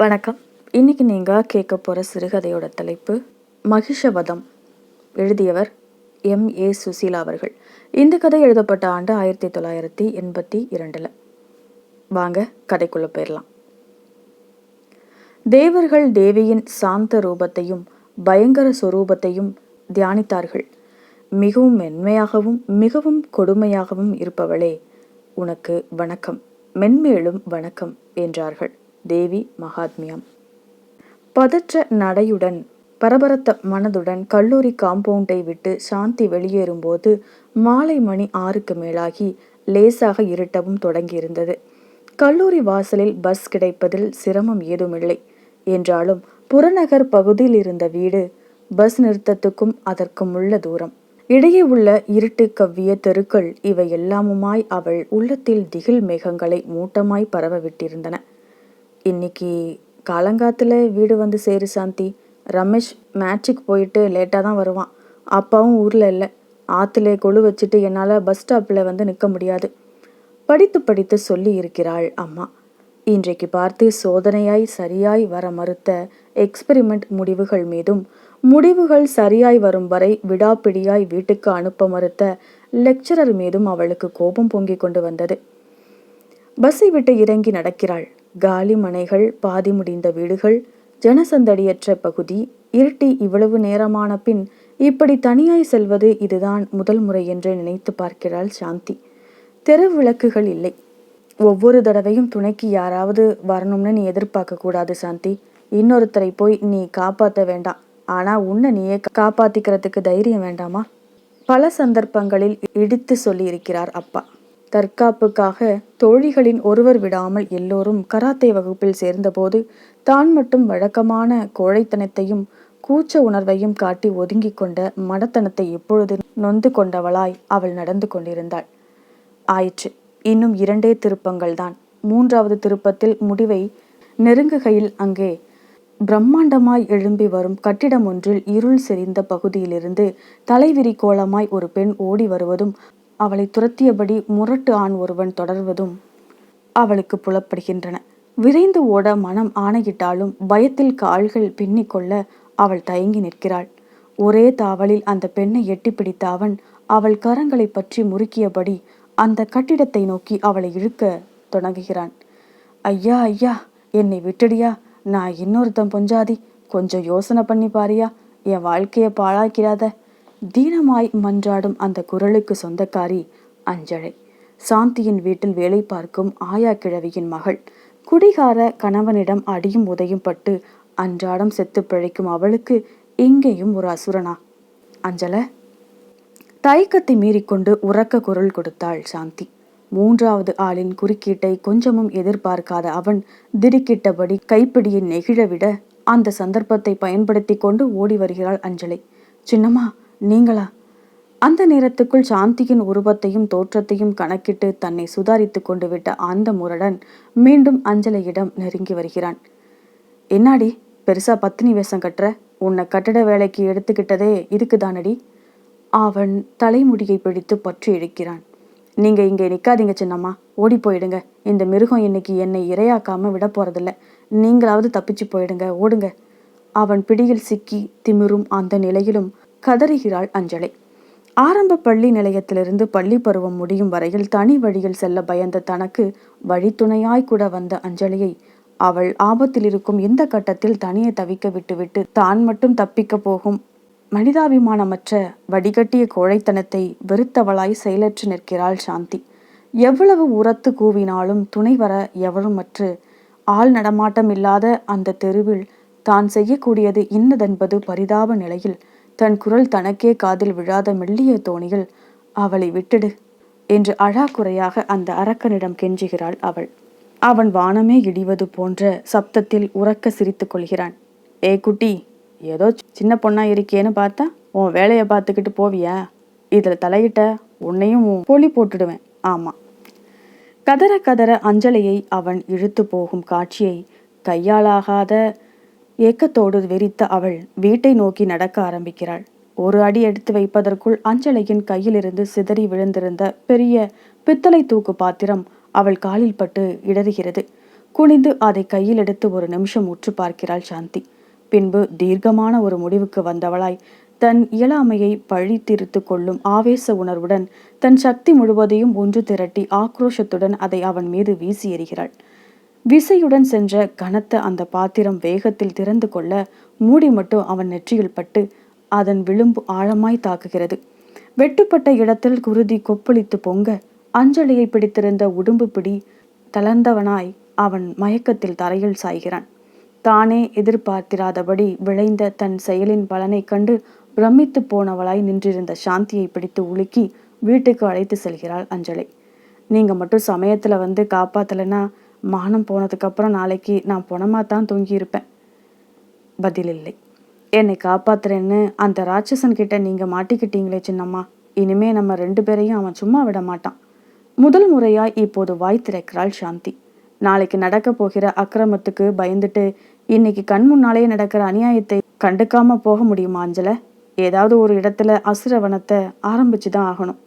வணக்கம். இன்னைக்கு நீங்கள் கேட்க போகிற சிறுகதையோட தலைப்பு மகிஷவதம். எழுதியவர் எம். ஏ. சுசீலா அவர்கள். இந்த கதை எழுதப்பட்ட ஆண்டு ஆயிரத்தி தொள்ளாயிரத்தி எண்பத்தி இரண்டில். வாங்க கதைக்குள்ளே போயிடலாம் தேவர்கள் தேவியின் சாந்த ரூபத்தையும் பயங்கர சொரூபத்தையும் தியானித்தார்கள். மிகவும் மென்மையாகவும் மிகவும் கொடுமையாகவும் இருப்பவளே உனக்கு வணக்கம். மென்மேலும் வணக்கம் என்றார்கள். தேவி மகாத்மியம். பதற்ற நடையுடன் பரபரத்த மனதுடன் கல்லூரி காம்பவுண்டை விட்டு சாந்தி வெளியேறும்போது மாலை மணி ஆறுக்கு மேலாகி லேசாக இருட்டவும் தொடங்கியிருந்தது. கல்லூரி வாசலில் பஸ் கிடைப்பதில் சிரமம் ஏதுமில்லை. என்றாலும் புறநகர் பகுதியில் இருந்த வீடு பஸ் நிறுத்தத்துக்கும் அதற்கும் உள்ள தூரம். இடையே உள்ள இருட்டு கவ்விய தெருக்கள் இவை எல்லாமுமாய் அவள் உள்ளத்தில் திகில் மேகங்களை மூட்டமாய் பரவ விட்டிருந்தன. இன்னைக்கு காலங்காத்தில் வீடு வந்து சேரு சாந்தி. ரமேஷ் மேட்ச்சுக்கு போயிட்டு லேட்டாக தான் வருவான். அப்பாவும் ஊரில் இல்லை. ஆற்றுல கொழு வச்சுட்டு என்னால் பஸ் ஸ்டாப்பில் வந்து நிற்க முடியாது. படித்து படித்து சொல்லி இருக்கிறாள் அம்மா. இன்றைக்கு பார்த்து சோதனையாய் சரியாய் வர மறுத்த எக்ஸ்பெரிமெண்ட் முடிவுகள் மீதும் முடிவுகள் சரியாய் வரும் வரை விடாப்பிடியாய் வீட்டுக்கு அனுப்ப மறுத்த லெக்சரர் மீதும் அவளுக்கு கோபம் பொங்கிக் கொண்டு வந்தது. பஸ்ஸை விட்டு இறங்கி நடக்கிறாள். காலி மனைகள் பாதி முடிந்த வீடுகள் ஜனசந்தடியற்ற பகுதி இருட்டி இவ்வளவு நேரமான பின் இப்படி தனியாய் செல்வது இதுதான் முதல் முறை என்று நினைத்து பார்க்கிறாள் சாந்தி. தெரு விளக்குகள் இல்லை. ஒவ்வொரு தடவையும் துணைக்கு யாராவது வரணும்னு நீ எதிர்பார்க்க கூடாது சாந்தி. இன்னொருத்தரை போய் நீ காப்பாற்ற வேண்டாம். ஆனா உன்னை நீயே காப்பாத்திக்கிறதுக்கு தைரியம் வேண்டாமா? பல சந்தர்ப்பங்களில் இடித்து சொல்லியிருக்கிறார் அப்பா. தற்காப்புக்காக தோழிகளின் ஒருவர் விடாமல் எல்லோரும் கராத்தே வகுப்பில் சேர்ந்தபோது தான் மட்டும் வழக்கமான கோழைத்தனத்தையும் கூச்ச உணர்வையும் காட்டி ஒதுங்கிக் கொண்ட மடத்தனத்தை எப்பொழுது நொந்து கொண்டவளாய் அவள் நடந்து கொண்டிருந்தாள். ஆயிற்று. இன்னும் இரண்டே திருப்பங்கள் தான். மூன்றாவது திருப்பத்தில் முடிவை நெருங்குகையில் அங்கே பிரம்மாண்டமாய் எழும்பி வரும் கட்டிடம் ஒன்றில் இருள் செறிந்த பகுதியிலிருந்து தலைவிரி கோலமாய் ஒரு பெண் ஓடி வருவதும் அவளை துரத்தியபடி முரட்டு ஆண் ஒருவன் தொடர்வதும் அவளுக்கு புலப்படுகின்றன. விரைந்து ஓட மனம் ஆணையிட்டாலும் பயத்தில் கால்கள் பின்னிக்கொள்ள அவள் தயங்கி நிற்கிறாள். ஒரே தாவலில் அந்த பெண்ணை எட்டி பிடித்த அவன் அவள் கரங்களை பற்றி முறுக்கியபடி அந்த கட்டிடத்தை நோக்கி அவளை இழுக்க தொடங்குகிறான். ஐயா ஐயா என்னை விட்டுடியா? நான் இன்னொருத்தன் பொஞ்சாதி. கொஞ்சம் யோசனை பண்ணி பாரியா. என் வாழ்க்கையை பாழாக்கிறாத தீனமாய் மன்றாடும் அந்த குரலுக்கு சொந்தக்காரி அஞ்சலை. சாந்தியின் வீட்டில் வேலை பார்க்கும் ஆயா கிழவியின் மகள். குடிகார கணவனிடம் அடியும் உதையும் பட்டு அன்றாடம் செத்து பிழைக்கும் அவளுக்கு இங்கேயும் ஒரு அசுரனா? அஞ்சல தயக்கத்தை மீறிக்கொண்டு உறக்க குரல் கொடுத்தாள் சாந்தி. மூன்றாவது ஆளின் குறுக்கீட்டை கொஞ்சமும் எதிர்பார்க்காத அவன் திடுக்கிட்டபடி கைப்பிடியை நெகிழவிட அந்த சந்தர்ப்பத்தை பயன்படுத்தி கொண்டு ஓடி வருகிறாள் அஞ்சலை. சின்னம்மா நீங்களா? அந்த நேரத்துக்குள் சாந்தியின் உருவத்தையும் தோற்றத்தையும் கணக்கிட்டு தன்னை சுதாரித்து கொண்டு விட்ட அந்த முரடன் மீண்டும் அஞ்சலையிடம் நெருங்கி வருகிறான். என்னாடி? பெருசா பத்தினி வேஷம் கட்டுற? உன்னை கட்டட வேலைக்கு எடுத்துக்கிட்டதே இதுக்கு தானடி அவன் தலைமுடியை பிடித்து பற்றி இழுக்கிறான். நீங்க இங்கே நிக்காதீங்க சின்னம்மா. ஓடி போயிடுங்க. இந்த மிருகம் இன்னைக்கு என்னை இரையாக்காம விட போறதில்ல. நீங்களாவது தப்பிச்சு போயிடுங்க. ஓடுங்க. அவன் பிடியில் சிக்கி திமிரும் அந்த நிலையிலும் கதறுகிறாள் அஞ்சலை. ஆரம்ப பள்ளி நிலையத்திலிருந்து பள்ளி பருவம் முடியும் வரையில் தனி வழியில் செல்ல பயந்த தனக்கு வழித்துணையாய் கூட வந்த அஞ்சலியை அவள் ஆபத்தில் இருக்கும் இந்த கட்டத்தில் தனியே தவிக்க விட்டுவிட்டு தான் மட்டும் தப்பிக்க போகும். மனிதாபிமானமற்ற வடிகட்டிய கோழைத்தனத்தை வெறுத்தவளாய் செயலற்று நிற்கிறாள் சாந்தி. எவ்வளவு உரத்து கூவினாலும் துணை வர எவருமற்று ஆள் நடமாட்டம் இல்லாத அந்த தெருவில் தான் செய்யக்கூடியது இன்னதென்பது பரிதாப நிலையில் தன் குரல் தனக்கே காதில் விழாத மெல்லிய தோணியில் அவளை விட்டுடு என்று அழாக்குறையாக அந்த அரக்கனிடம் கெஞ்சுகிறாள் அவள். அவன் வானமே இடிவது போன்ற சப்தத்தில் உறக்க சிரித்து கொள்கிறான். ஏ குட்டி ஏதோ சின்ன பொண்ணா இருக்கேன்னு பார்த்தா உன் வேலையை பார்த்துக்கிட்டு போவியா? இதில் தலையிட்ட உன்னையும் பொலி போட்டுடுவேன். ஆமாம் கதற கதற அஞ்சலையை அவன் இழுத்து போகும் காட்சியை கையாளாகாத ஏக்கத்தோடு வெறித்த அவள் வீட்டை நோக்கி நடக்க ஆரம்பிக்கிறாள். ஒரு அடி எடுத்து வைப்பதற்குள் அஞ்சலையின் கையிலிருந்து சிதறி விழுந்திருந்த பெரிய பித்தளை தூக்கு பாத்திரம் அவள் காலில் பட்டு இடறுகிறது. குனிந்து அதை கையில் எடுத்து ஒரு நிமிஷம் உற்று பார்க்கிறாள் சாந்தி. பின்பு தீர்க்கமான ஒரு முடிவுக்கு வந்தவளாய் தன் இயலாமையை பழி தீர்த்து கொள்ளும் ஆவேச உணர்வுடன் தன் சக்தி முழுவதையும் ஒன்று திரட்டி ஆக்ரோஷத்துடன் அதை அவன் மீது வீசி எறிகிறாள். விசையுடன் சென்ற கனத்த அந்த பாத்திரம் வேகத்தில் திறந்து கொள்ள மூடி மட்டும் அவன் நெற்றியில் பட்டு அதன் விளிம்பு ஆழமாய் தாக்குகிறது. வெட்டுப்பட்ட இடத்தில் குருதி கொப்பளித்து பொங்க அஞ்சலியை பிடித்திருந்த உடும்பு பிடி தளர்ந்தவனாய் அவன் மயக்கத்தில் தரையில் சாய்கிறான். தானே எதிர்பார்த்திராதபடி விளைந்த தன் செயலின் பலனைக் கண்டு பிரமித்து போனவளாய் நின்றிருந்த சாந்தியை பிடித்து உலுக்கி வீட்டுக்கு அழைத்து செல்கிறாள் அஞ்சலி. நீங்க மட்டும் சமயத்துல வந்து காப்பாத்தலைன்னா மானம் போனதுக்கப்புறம் நாளைக்கு நான் பொணமாக தான் தூங்கியிருப்பேன். பதில் இல்லை என்னை காப்பாத்துறேன்னு அந்த ராட்சசன் கிட்ட நீங்க மாட்டிக்கிட்டீங்களே சின்னம்மா. இனிமே நம்ம ரெண்டு பேரையும் அவன் சும்மா விட மாட்டான். முதல் முறையாய் இப்போது வாய் திறக்கிறாள் சாந்தி. நாளைக்கு நடக்க போகிற அக்கிரமத்துக்கு பயந்துட்டு இன்னைக்கு கண் முன்னாலேயே நடக்கிற அநியாயத்தை கண்டுக்காம போக முடியுமா அஞ்சல? ஏதாவது ஒரு இடத்துல அசுரவனத்தை ஆரம்பிச்சு தான் ஆகணும்.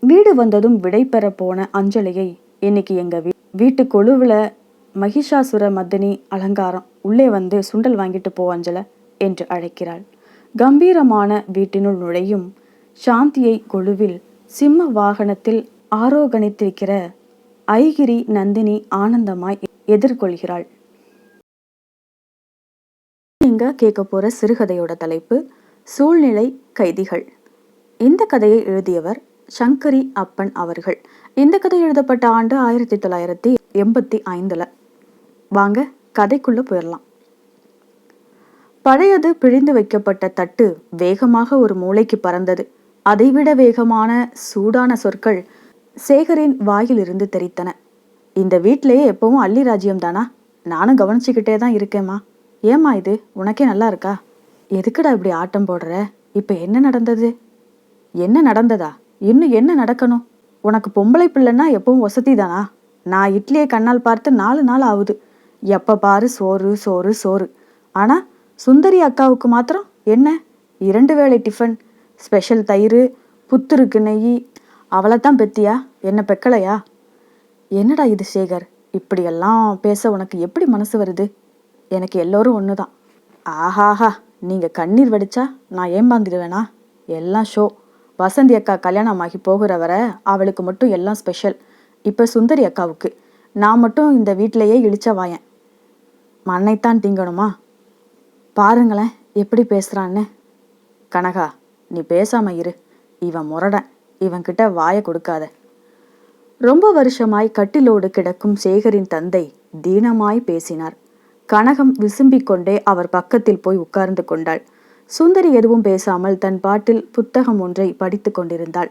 வீடு வந்ததும் விடை பெற போன அஞ்சலியை இன்னைக்கு எங்க வீ வீட்டு கொழுவில் மகிஷாசுர மத்தினி அலங்காரம். உள்ளே வந்து சுண்டல் வாங்கிட்டு போ அஞ்சல என்று அழைக்கிறாள். கம்பீரமான வீட்டினுள் நுழையும் சாந்தியை கொழுவில் சிம்ம வாகனத்தில் ஆரோகணித்திருக்கிற ஐகிரி நந்தினி ஆனந்தமாய் எதிர்கொள்கிறாள். நீங்க கேட்க போற சிறுகதையோட தலைப்பு சூழ்நிலை கைதிகள். இந்த கதையை எழுதியவர் சங்கரி அப்பன் அவர்கள். இந்த கதை எழுதப்பட்ட ஆண்டு ஆயிரத்தி தொள்ளாயிரத்தி எண்பத்தி ஐந்தில். வாங்க கதைக்குள்ளே போயிடலாம் பழையது பிழிந்து வைக்கப்பட்ட தட்டு வேகமாக ஒரு மூளைக்கு பறந்தது. அதைவிட வேகமான சூடான சொற்கள் சேகரின் வாயிலிருந்து தெரித்தன. இந்த வீட்டிலேயே எப்பவும் அள்ளி ராஜ்யம் தானா? நானும் கவனிச்சுக்கிட்டே தான் இருக்கேம்மா. ஏம்மா இது? உனக்கே நல்லா இருக்கா? எதுக்குடா இப்படி ஆட்டம் போடுற? இப்போ என்ன நடந்தது? என்ன நடந்ததா? இன்னும் என்ன நடக்கணும்? உனக்கு பொம்பளை பிள்ளைன்னா எப்பவும் வசதி தானா நான் இட்லியை கண்ணால் பார்த்து நாலு நாள் ஆகுது. எப்போ பாரு சோறு சோறு சோறு. ஆனால் சுந்தரி அக்காவுக்கு மாத்திரம் என்ன? இரண்டு வேளை டிஃபன். ஸ்பெஷல் தயிர் புத்துருக்கு நெய். அவளை தான் பெத்தியா? என்ன பெக்கலையா? என்னடா இது சேகர்? இப்படியெல்லாம் பேச உனக்கு எப்படி மனசு வருது? எனக்கு எல்லோரும் ஒன்று தான் ஆஹாஹா நீங்கள் கண்ணீர் வடிச்சா நான் ஏமாந்துடுவேனா எல்லாம் ஷோ வசந்தி அக்கா கல்யாணம் ஆகி போகிற வர அவளுக்கு மட்டும் எல்லாம் ஸ்பெஷல் இப்போ சுந்தரி அக்காவுக்கு. நான் மட்டும் இந்த வீட்டிலையே இழிச்ச வாயேன். மண்ணைத்தான் தீங்கணுமா? பாருங்களேன் எப்படி பேசுகிறான்னு கனகா நீ பேசாம இரு. இவன் முரடன். இவன்கிட்ட வாயை கொடுக்காத. ரொம்ப வருஷமாய் கட்டிலோடு கிடக்கும் சேகரின் தந்தை தீனமாய் பேசினார். கனகம் விசும்பிக் கொண்டே அவர் பக்கத்தில் போய் உட்கார்ந்து கொண்டாள். சுந்தரி எதுவும் பேசாமல் தன் பாட்டில் புத்தகம் ஒன்றை படித்து கொண்டிருந்தாள்.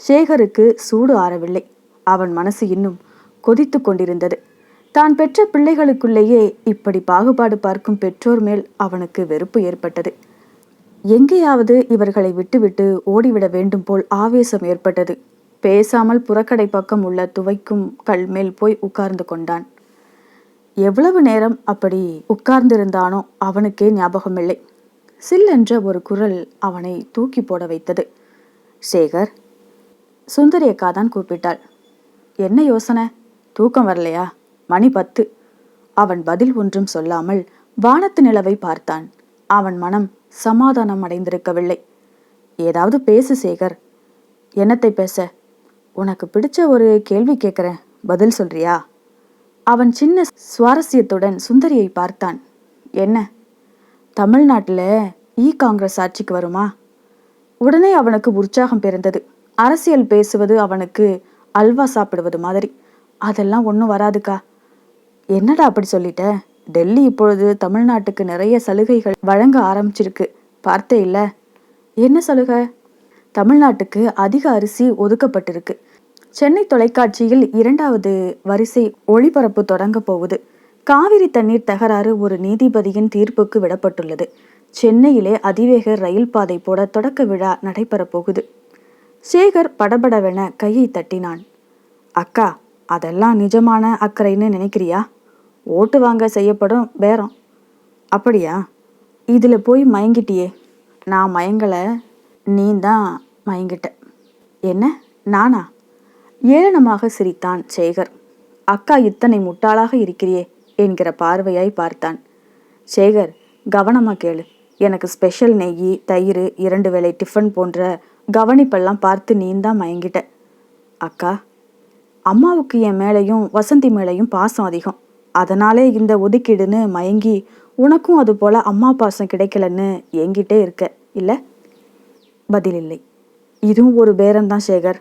சேகருக்கு சூடு ஆறவில்லை. அவன் மனசு இன்னும் கொதித்து கொண்டிருந்தது. தான் பெற்ற பிள்ளைகளுக்குள்ளேயே இப்படி பாகுபாடு பார்க்கும் பெற்றோர் மேல் அவனுக்கு வெறுப்பு ஏற்பட்டது. எங்கேயாவது இவர்களை விட்டுவிட்டு ஓடிவிட வேண்டும் போல் ஆவேசம் ஏற்பட்டது. பேசாமல் புறக்கடை பக்கம் உள்ள துவைக்கும் கல் மேல் போய் உட்கார்ந்து கொண்டான். எவ்வளவு நேரம் அப்படி உட்கார்ந்திருந்தானோ அவனுக்கே ஞாபகமில்லை. சில்லென்ற ஒரு குரல் அவனை தூக்கி போட வைத்தது. சேகர் சுந்தரி அக்கா தான் கூப்பிட்டாள். என்ன யோசனை? தூக்கம் வரலையா? மணி பத்து. அவன் பதில் ஒன்றும் சொல்லாமல் வானத்து நிலவை பார்த்தான். அவன் மனம் சமாதானம் அடைந்திருக்கவில்லை. ஏதாவது பேசு சேகர். என்னத்தை பேச? உனக்கு பிடிச்ச ஒரு கேள்வி கேட்குறேன் பதில் சொல்றியா? அவன் சின்ன சுவாரஸ்யத்துடன் சுந்தரியை பார்த்தான். என்ன? தமிழ்நாட்டில் இ காங்கிரஸ் ஆட்சிக்கு வருமா? உடனே அவனுக்கு உற்சாகம் பிறந்தது. அரசியல் பேசுவது அவனுக்கு அல்வா சாப்பிடுவது மாதிரி. அதெல்லாம் ஒன்றும் வராதுக்கா. என்னடா அப்படி சொல்லிட்ட? டெல்லி இப்பொழுது தமிழ்நாட்டுக்கு நிறைய சலுகைகள் வழங்க ஆரம்பிச்சிருக்கு. பார்த்தே இல்லை. என்ன சலுகை? தமிழ்நாட்டுக்கு அதிக அரிசி ஒதுக்கப்பட்டிருக்கு. சென்னை தொலைக்காட்சியில் இரண்டாவது வரிசை ஒளிபரப்பு தொடங்க போகுது. காவிரி தண்ணீர் தகராறு ஒரு நீதிபதியின் தீர்ப்புக்கு விடப்பட்டுள்ளது. சென்னையிலே அதிவேக ரயில் பாதை போட தொடக்க விழா நடைபெறப் போகுது. சேகர் படபடவென கையை தட்டினான். அக்கா அதெல்லாம் நிஜமான அக்கறைன்னு நினைக்கிறியா? ஓட்டு வாங்க செய்யப்படும் பேரம். அப்படியா? இதில் போய் மயங்கிட்டியே. நான் மயங்கலை நீ தான் மயங்கிட்ட என்ன? நானா? ஏளனமாக சிரித்தான் சேகர். அக்கா இத்தனை முட்டாளாக இருக்கிறியே. என்கிற பார்வையாய் பார்த்தான். சேகர் கவனமா கேளு. எனக்கு ஸ்பெஷல் நெய் தயிர் இரண்டு வேளை டிஃபன் போன்ற கவனிப்பெல்லாம் பார்த்து நீந்தான் மயங்கிட்ட. அக்கா அம்மாவுக்கு என் மேலையும் வசந்தி மேலையும் பாசம் அதிகம். அதனாலே இந்த ஒதுக்கீடுன்னு மயங்கி உனக்கும் அது போல அம்மா பாசம் கிடைக்கலன்னு என்கிட்டே இருக்க. இல்லை? பதில் இல்லை. இதுவும் ஒரு பேரம்தான் சேகர்.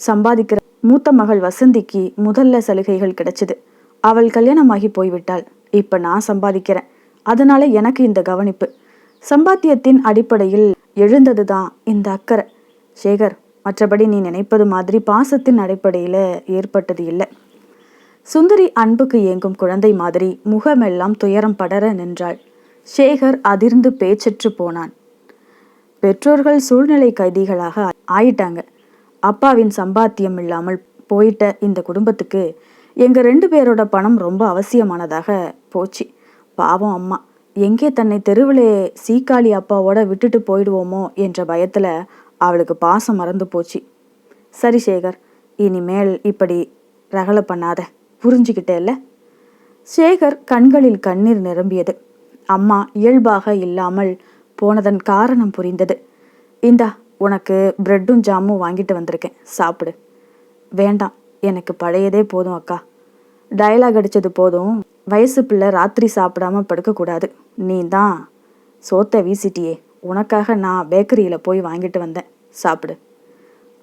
சம்பாதிக்கிற மூத்த மகள் வசந்திக்கு முதல்ல சலுகைகள் கிடைச்சது. அவள் கல்யாணமாகி போய்விட்டாள். இப்ப நான் சம்பாதிக்கிறேன். அதனால எனக்கு இந்த கவனிப்பு. சம்பாத்தியத்தின் அடிப்படையில் எழுந்ததுதான் இந்த அக்கறை. சேகர் மற்றபடி நீ நினைப்பது மாதிரி பாசத்தின் அடிப்படையில் ஏற்பட்டது இல்லை. சுந்தரி அன்புக்கு ஏங்கும் குழந்தை மாதிரி முகமெல்லாம் துயரம் படர நின்றாள். சேகர் அதிர்ந்து பேச்சற்று போனான். பெற்றோர்கள் சூழ்நிலை கைதிகளாக ஆயிட்டாங்க. அப்பாவின் சம்பாத்தியம் இல்லாமல் போயிட்ட இந்த குடும்பத்துக்கு எங்கள் ரெண்டு பேரோட பணம் ரொம்ப அவசியமானதாக போச்சு. பாவம் அம்மா. எங்கே தன்னை தெருவிலே சீக்காளி அப்பாவோட விட்டுட்டு போயிடுவோமோ என்ற பயத்தில் அவளுக்கு பாசம் மறந்து போச்சு. சரி சேகர் இனிமேல் இப்படி ரகலை பண்ணாத. புரிஞ்சுக்கிட்டேல்ல? சேகர் கண்களில் கண்ணீர் நிரம்பியது. அம்மா இயல்பாக இல்லாமல் போனதன் காரணம் புரிந்தது. இந்தா உனக்கு பிரெட்டும் ஜாமும் வாங்கிட்டு வந்திருக்கேன். சாப்பிடு. வேண்டாம். எனக்கு பழையதே போதும் அக்கா. டயலாக் அடித்தது போதும். வயசு பிள்ளை ராத்திரி சாப்பிடாம படுக்கக்கூடாது நீ தான் சோத்தை வீசிட்டியே. உனக்காக நான் பேக்கரியில் போய் வாங்கிட்டு வந்தேன். சாப்பிடு.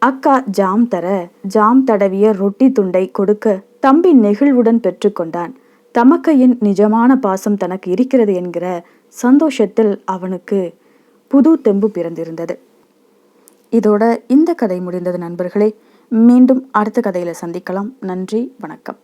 அக்கா ஜாம் தர ஜாம் தடவிய ரொட்டி துண்டை கொடுக்க தம்பி நெகிழ்வுடன் பெற்றுக்கொண்டான் தமக்கையின் நிஜமான பாசம் தனக்கு இருக்கிறது என்கிற சந்தோஷத்தில் அவனுக்கு புது தெம்பு பிறந்திருந்தது. இதோட இந்த கதை முடிந்தது நண்பர்களே. மீண்டும் அடுத்த கதையில் சந்திக்கலாம். நன்றி வணக்கம்.